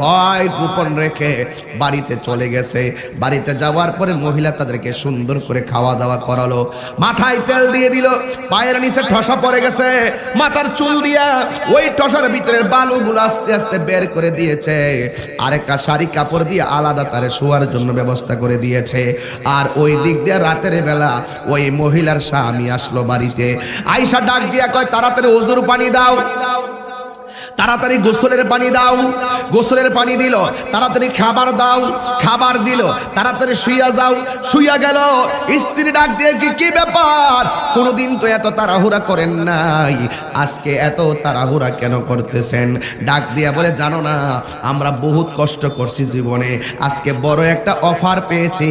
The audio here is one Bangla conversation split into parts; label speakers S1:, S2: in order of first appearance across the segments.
S1: ভয় গোপন রেখে বাড়িতে চলে গেছে। বাড়িতে যাওয়ার পরে মহিলা তাদেরকে সুন্দর করে খাওয়া দাওয়া করালো। মাথায় তেল দিয়ে দিল। পায়ের নিচে ঠসা পড়ে গেছে। মাথার চুল দিয়া ওই ঠসার ভিতরের বালুগুলো আস্তে আস্তে বের করে দিয়েছে। আরেকটা শাড়ি কাপড় দিয়ে আলাদা তারে শোয়ার জন্য ব্যবস্থা করে দিয়েছে। আর ওই দিক দিয়ে রাতের বেলা ওই মহিলার স্বামী আসলো বাড়িতে। আইসা ডাক দিয়া কয়, তাড়াতাড়ি ওজুর পানি দাও। তাড়াতাড়ি গোসলের পানি দাও। গোসলের পানি দিল, তাড়াতাড়ি খাবার দাও, খাবার দিল, তাড়াতাড়ি শুইয়া যাও। শুইয়া গেল, স্ত্রী ডাক দিয়ে কি কি ব্যাপার? কোনোদিন তো এত তাড়াহুড়া করেন নাই। আজকে এত তাড়াহুড়া কেন করতেছেন? ডাক দিয়া বলে, জানো না, আমরা বহুত কষ্ট করছি জীবনে। আজকে বড় একটা অফার পেয়েছি।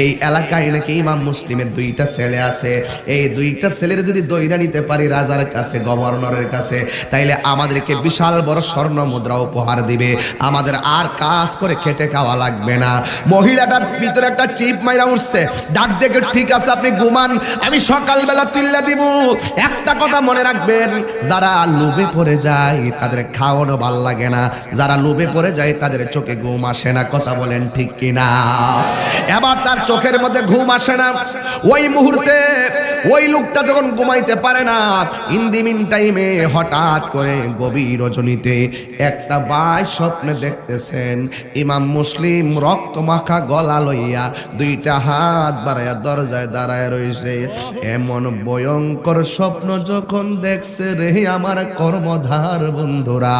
S1: এই এলাকায় নাকি ইমাম মুসলিমের দুইটা ছেলে আছে। এই দুইটা ছেলের যদি দইরা নিতে পারি রাজার কাছে, গভর্নরের কাছে, তাইলে আমাদেরকে বিশাল বড় স্বর্ণ মুদ্রা উপহার দিবে। আমাদের আর কাজ করে খেটে খাওয়া লাগবে না। মহিলাটার ভিতরে একটা চিপ মাইরা উঠছে। ডাক দেখে ঠিক আছে, আপনি ঘুমান, আমি সকালবেলা তুল্লা দিব। একটা কথা মনে রাখবেন, যারা লোভে পড়ে যায়, তাদের খাওয়ানো ভালো লাগে না। যারা লোভে পড়ে যায়, তাদের চোখে ঘুম আসে না। কথা বলেন ঠিক কিনা? এবার তার চোখের মধ্যে ঘুম আসে না। ওই মুহূর্তে ওই লোকটা যখন ঘুমাইতে পারে না, ইন দি মিন টাইমে হঠাৎ করে গভীর রজনীতে। একটা বাই স্বপ্নে দেখতেছেন, ইমাম মুসলিম রক্ত মাখা গলা লইয়া দুইটা হাত বাড়াইয়া দরজায় দাঁড়ায় রইছে। এমন ভয়ঙ্কর স্বপ্ন যখন দেখছে রে আমার কর্মধার বন্ধুরা,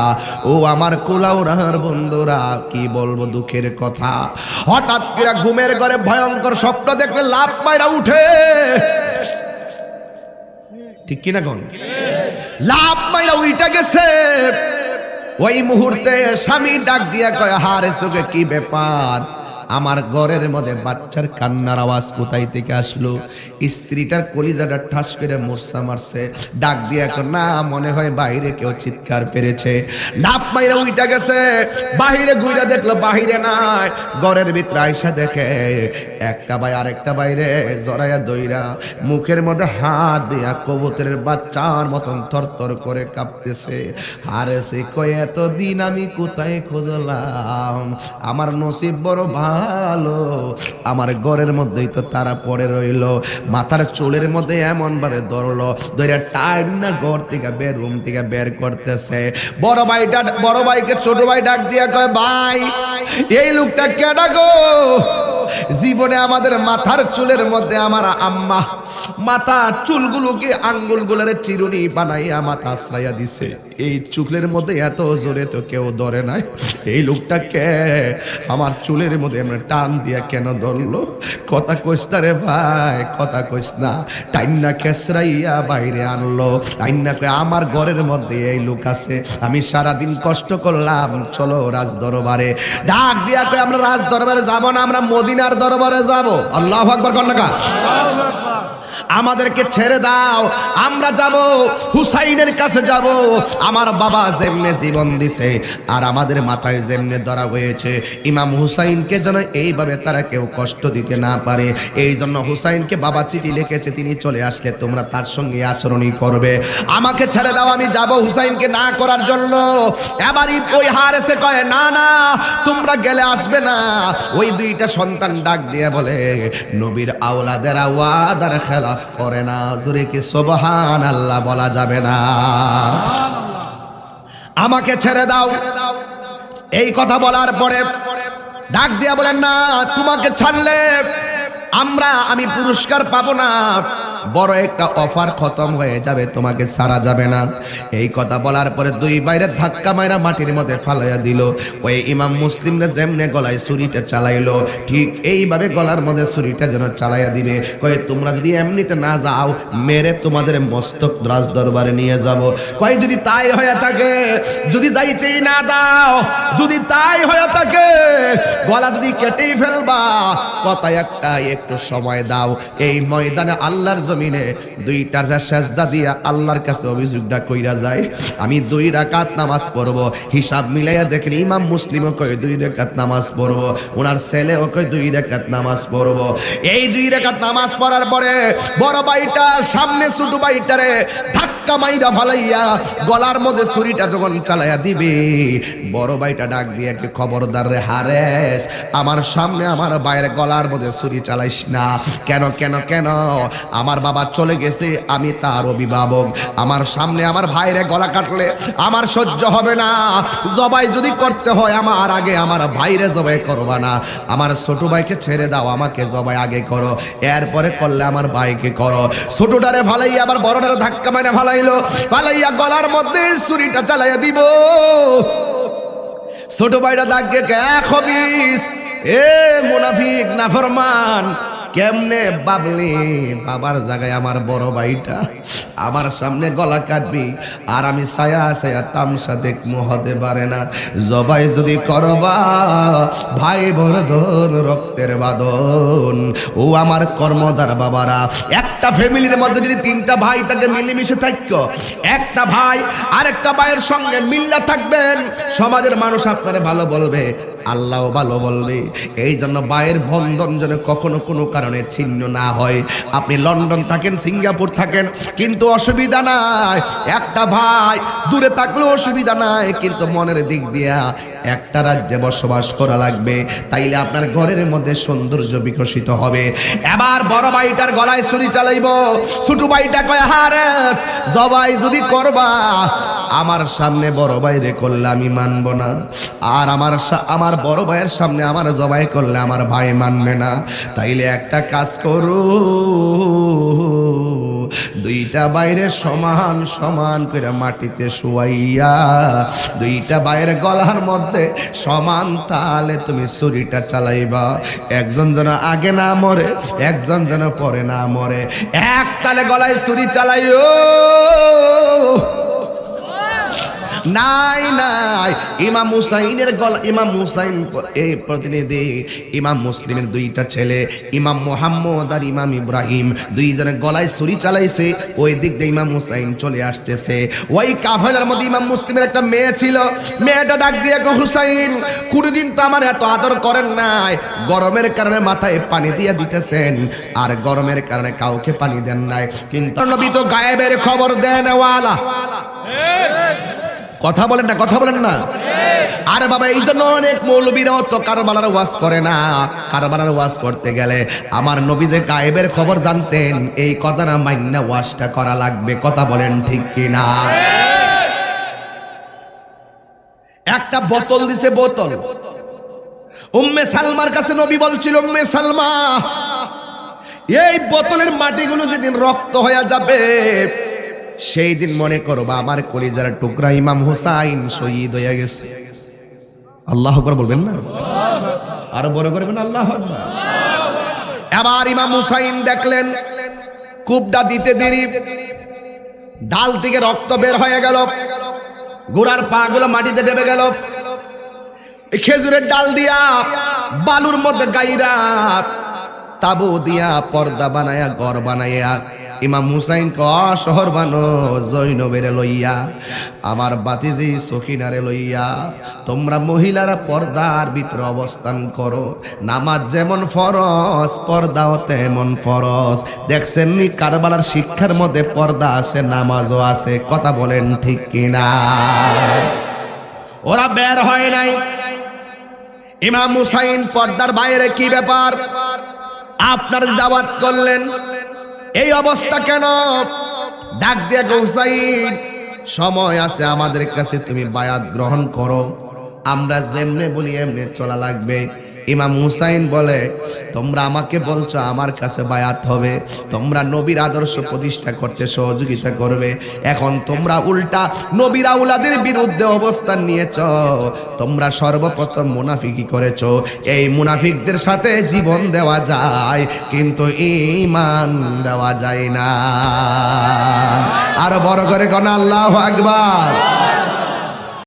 S1: ও আমার কুলাউরার বন্ধুরা, কি বলব দুঃখের কথা। হঠাৎ করে ঘুমের ঘরে ভয়ঙ্কর স্বপ্ন দেখলে লাভ মাইরা উঠে। ঠিক কিনা কোন? লাভ মাইরা উইটা গেছে। ওই মুহূর্তে স্বামী ডাক দিয়া কয় হারে চোখে কি ব্যাপার? আমার ঘরের মধ্যে বাচ্চার কান্নার আওয়াজ কোথায় থেকে আসলো? স্ত্রীটার কলিজাটা ঠাস করে মূর্ছা মারছে। ডাক দিয়া এখন, না, মনে হয় বাইরে কেউ চিৎকার পেরেছে। লাভ মাইরা উইটা গেছে। বাহিরে ঘুরে দেখল, বাহিরে নাই। ঘরের ভিতরে আইসা দেখে, একটা ভাই আরেকটা বাইরে জড়াইয়া দইরা মুখের মধ্যে হাত দিয়া কবুতরের বাচ্চার মতন থরথর করে কাঁপতেছে। আরে সে কয়, এতদিন আমি কোথায় খোঁজলাম? আমার নসিব বড় ভালো। আমার ঘরের মধ্যেই তো তারা পড়ে রইল। মাথার চুলের মধ্যে এমন ভাবে ধরলো ধরে টাইম না ঘর থেকে বের, রুম থেকে বের করতেছে। বড় ভাইটা বড় ভাইকে ছোট ভাই ডাক দিয়া কয়, ভাই, এই লোকটা কে ডাকো জীবনে আমাদের মাথার চুলের মধ্যে আমার আম্মা মাথা, চুলগুলোকে আঙ্গুল আঙ্গুলগুলোর চিরুনি বানাইয়া মাথা আশ্রয়া দিছে। এই চুলের মধ্যে এত জোরে তো কেউ ধরে নাই। এই লোকটা কে? আমার চুলের মধ্যে এমন টান দিয়া কেন ধরলো? কথা কইস না রে ভাই, কথা কইস না। টাইন্না খেসরাইয়া বাইরে আনলো। টাইন্না কয়ে, আমার ঘরের মধ্যে এই লোক আছে। আমি সারাদিন কষ্ট করলাম। চলো রাজ দরবারে ডাক দিয়া কয়ে, আমরা রাজ দরবারে যাব না, আমরা মদিনার দরবারে যাব। আল্লাহ আকবর কন্যা আমাদেরকে ছেড়ে দাও, আমরা যাব, হুসাইনের কাছে যাব। আমার বাবা যেমনে জীবন দিছে, আর আমাদের মাথায় যেমনে ধরা হয়েছে, ইমাম হুসাইনকে যেন এইভাবে তারা কেউ কষ্ট দিতে না পারে। এই জন্য হুসাইনকে বাবা চিঠি লিখেছে, তিনি চলে আসলে তোমরা তার সঙ্গে আচরণই করবে। আমাকে ছেড়ে দাও, আমি যাব হুসাইনকে না করার জন্য। এবারই ওই হার এসে কয়, না না, তোমরা গেলে আসবে না। ওই দুইটা সন্তান ডাক দিয়ে বলে, নবীর আওলাদের আওয়াদার খেলাফ করে না। জোরে কি সোবহান আল্লাহ বলা যাবে না। আমাকে ছেড়ে দাও। এই কথা বলার পরে ডাক দিয়া বলেন, না, তোমাকে ছাড়লে আমরা, আমি পুরস্কার পাবো না। বড় একটা অফার খতম হয়ে যাবে, তোমাকে সারা যাবে না। এই কথা বলার পরে দুই বাইরে ধাক্কা মাইরা মাটির মধ্যে ফালাইয়া দিল। ওই ইমাম মুসলিমরা যেমনে গলায় ছুরিটা চালাইলো, ঠিক এইভাবে গলার মধ্যে ছুরিটা যেন চালাইয়া দিবে। কয়ে, তোমরা যদি এমনিতে না যাও, মেরে তোমাদের মস্তক রাজ দরবারে নিয়ে যাব। কয়, যদি তাই হয়ে থাকে, যদি যাইতেই না দাও, যদি তাই হয়ে থাকে, গলা যদি কেটেই ফেলবা, কথা একটা একটু সময় দাও। এই ময়দানে আল্লাহর জমিনে দুইটার সাজদা দিয়া আল্লাহর কাছে অভিযোগটা কইরা যায়। আমি দুই রাকাত নামাজ পড়ব। হিসাব মিলাইয়া দেখেন ইমাম মুসলিমও কয় দুই রাকাত নামাজ পড়ব। ওনার ছেলেও কয় দুই রাকাত নামাজ পড়ব। এই দুই রাকাত নামাজ পড়ার পরে বড় ভাইটা, সামনে ছোট ভাইটারে ধাক্কা মাইরা ফালাইয়া গলার মধ্যে ছুরিটা যখন চালাইয়া দিবে, বড় ভাইটা ডাক দিয়ে কি খবরদার রে হারেস? আমার সামনে আমার বাইরে গলার মধ্যে ছুরি চালাইস না। কেন কেন কেন? আমার বাবা চলে গেছে, আমি তার অভিভাবক। আমার সামনে আমার ভাইরে গলা কাটলে আমার সহ্য হবে না। জবাই যদি করতে হয় আমার আগে আমার ভাইরে জবাই করবা না। আমার ছোট ভাইকে ছেড়ে দাও, আমাকে জবাই আগে করো। এরপরে করলে আমার ভাইকে করো। ছোটটারে ফালাইয়া আবার বড়টারে ধাক্কা মারে ফালাইলো পালাইয়া গলার মধ্যে ছুরিটা চালাইয়া দিব। ছোট ভাইটা দাগকে খবিস? এ মুনাফিক, নাফরমান, কেমনে বাবলি? বাবার জায়গায় আমার বড় ভাইটা। আমার সামনে গলা কাটবি আর আমি ছায়া ছায়া তামসা দেখমু হতে পারে না। জবাই যদি করবা, ভাই বরধন রক্তের বাদন ও আমার কর্মদার বাবারা, একটা ফ্যামিলির মধ্যে যদি তিনটা ভাই তাকে মিলেমিশে থাকতো একটা ভাই আর একটা ভাইয়ের সঙ্গে মিল্লা থাকবেন। সমাজের মানুষ আপনারে ভালো বলবে। আল্লাহ ভালো বলবে। এই জন্য ভাইয়ের বন্ধন যেন কখনো কোনো কারণে ছিন্ন না হয়। আপনি লন্ডন থাকেন, সিঙ্গাপুর থাকেন, কিন্তু অসুবিধা নাই। একটা ভাই দূরে থাকলেও অসুবিধা নাই, কিন্তু মনের দিক দিয়া একটা রাজ্যে বসবাস করা লাগবে। তাইলে আপনার ঘরের মধ্যে সৌন্দর্য বিকশিত হবে। এবার বড় ভাইটার গলায় ছুরি চালাইব। ছোট ভাইটা কয় হারে জবাই যদি করবা আমার সামনে বড় ভাইরে করলে আমি মানব না। আর আমার আমার বড় ভাইয়ের সামনে আমার জবাই করলে আমার ভাই মানবে না। তাইলে একটা কাজ করো। দুইটা বাইরে সমান সমান করে মাটিতে শুয়াইয়া, দুইটা বাইরে গলার মধ্যে সমান তালে তুমি ছুরিটা চালাইবা। একজন যেন আগে না মরে, একজন যেন পরে না মরে। এক তালে গলায় ছুরি চালাইও। নাই নাই। ইমাম হুসাইনের গলা, ইমাম হুসাইন এই প্রতিনিধি, ইমাম মুসলিমের দুইটা ছেলে, ইমাম মোহাম্মদ আর ইমাম ইব্রাহিম দুইজনে গলায় ছুরি চালাইছে, ওই দিক দিয়ে ইমাম হুসাইন চলে আসতেছে। ওই কাফেলার মধ্যে ইমাম মুসলিমের একটা মেয়ে ছিল, মেয়েটা ডাক দিয়ে হুসাইন, কোনদিন তো আমার এত আদর করেন নাই। গরমের কারণে মাথায় পানি দিয়ে দিতেছেন, আর গরমের কারণে কাউকে পানি দেন নাই। কিন্তু নবী তো গায়েবের খবর দেন, ওয়ালা। কথা বলেন না, কথা বলেন না। আরে বাবা, এই জন্য অনেক মৌলবীরাও তো কারবালার ওয়াজ করে না। কারবালার ওয়াজ করতে গেলে আমার নবী যে গায়েবের খবর জানতেন, এই কথা না মান্না ওয়াজটা করা লাগবে। কথা বলেন ঠিক কিনা? একটা বোতল দিছে বোতল। উম্মে সালমার কাছে নবী বলছিল, উম্মে সালমা, এই বোতলের মাটিগুলো যেদিন রক্ত হয়ে যাবে সেই দিন মনে করবা আমার কলিজার টুকরা ইমাম হুসাইন শহীদ হয়ে গেছে। আল্লাহ আকবার বলবেন না? আরও বড় করবেন আল্লাহ আকবার। এবার ইমাম হুসাইন দেখলেন, কূপটা দিতে দেরি। ডাল থেকে রক্ত বের হয়ে গেল। গোড়ার পা গুলো মাটিতে ডেবে গেল। খেজুরের ডাল দিয়া, বালুর মধ্যে গাইরা, তাবু দিয়া পর্দা বানায়া, ঘর বানাইয়া ইমাম হুসাইন ক, শহর বানো জৈনবের লইয়া, আমার বাতিজি সখিনারে লইয়া, তোমরা মহিলারা পর্দার ভিতরে অবস্থান করো। নামাজ যেমন ফরজ, পর্দাও তেমন ফরজ। দেখছেন নি কারবালার শিক্ষার মধ্যে পর্দা আছে, নামাজও আছে, কথা বলেন ঠিক কিনা? ওরা বের হয় নাই। ইমাম হুসাইন পর্দার বাইরে কি ব্যাপার? আপনার দাওয়াত করলেন। এই অবস্থা কেন? ডাক দিয়ে গৌসাই সময় আছে আমাদের কাছে, তুমি বায়াত গ্রহণ করো। আমরা যেমনে বলি, এমনি চলা লাগবে। ইমাম হুসাইন বলে, তোমরা আমাকে বলছো আমার কাছে বায়াত হবে, তোমরা নবীর আদর্শ প্রতিষ্ঠা করতে সহযোগিতা করবে। এখন তোমরা উল্টা নবীর আউলাদের বিরুদ্ধে অবস্থান নিয়েছ, তোমরা সর্বপ্রথম মুনাফিকি করেছ। এই মুনাফিকদের সাথে জীবন দেওয়া যায়, কিন্তু ইমান দেওয়া যায় না। আর বড় করে কোন, আল্লাহ আকবার।